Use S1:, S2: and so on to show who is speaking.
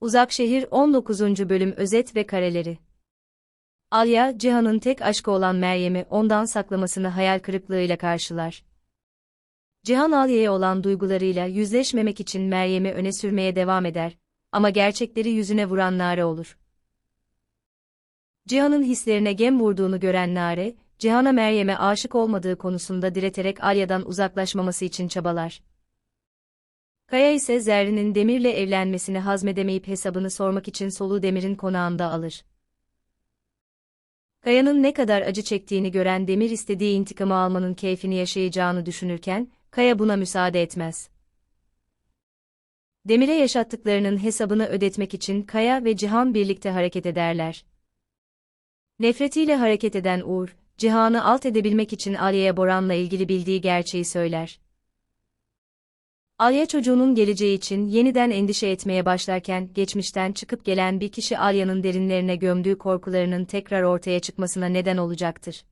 S1: Uzak Şehir 19. Bölüm Özet ve Kareleri Alya, Cihan'ın tek aşkı olan Meryem'i ondan saklamasını hayal kırıklığıyla karşılar. Cihan Alya'ya olan duygularıyla yüzleşmemek için Meryem'i öne sürmeye devam eder, ama gerçekleri yüzüne vuran Nare olur. Cihan'ın hislerine gem vurduğunu gören Nare, Cihan'a Meryem'e aşık olmadığı konusunda direterek Alya'dan uzaklaşmaması için çabalar. Kaya ise Zerrin'in Demir'le evlenmesini hazmedemeyip hesabını sormak için soluğu Demir'in konağında alır. Kaya'nın ne kadar acı çektiğini gören Demir istediği intikamı almanın keyfini yaşayacağını düşünürken, Kaya buna müsaade etmez. Demir'e yaşattıklarının hesabını ödetmek için Kaya ve Cihan birlikte hareket ederler. Nefretiyle hareket eden Uğur, Cihan'ı alt edebilmek için Alya'ya Boran'la ilgili bildiği gerçeği söyler. Alya çocuğunun geleceği için yeniden endişe etmeye başlarken geçmişten çıkıp gelen bir kişi Alya'nın derinlerine gömdüğü korkularının tekrar ortaya çıkmasına neden olacaktır.